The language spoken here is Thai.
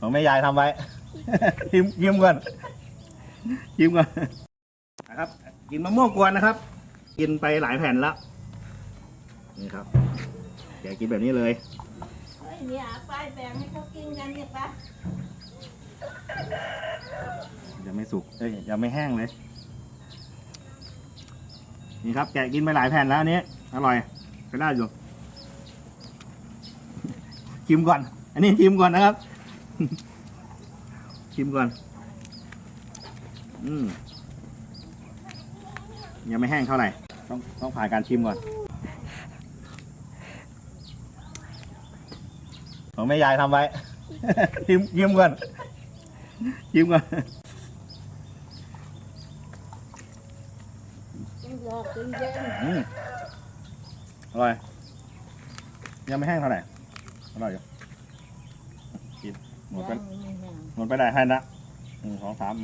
ของแม่ยายทำไว้ชิมชิมก่อนชิมก่อนนะครับ กินมะม่วงกวนนะครับ กินไปหลายแผ่นแล้วนี่ครับแกกินแบบนี้เลยเฮ้ยเนี่ยป้ายแบ่งให้เขากินกันเนี่ยปะยังไม่สุกเอ้ยยังไม่แห้งเลย นี่ครับ แกะกินไปหลายแผ่นแล้วอันนี้อร่อยก็ได้อยู่ชิมก่อน อันนี้ชิมก่อนนะครับ ชิมก่อน อืมยังไม่แห้งเท่าไหร่ ต้องต้องผ่านการชิมก่อน ของแม่ยายทำไว้ ชิมชิมก่อนชิมก่อนองรอกินเย็นอืมอร่อย ยังไม่แห้งเท่าไหร่ อร่อยอยู่กิน หมดไปหมดไปได้ให้นะหนึ่งสองสาม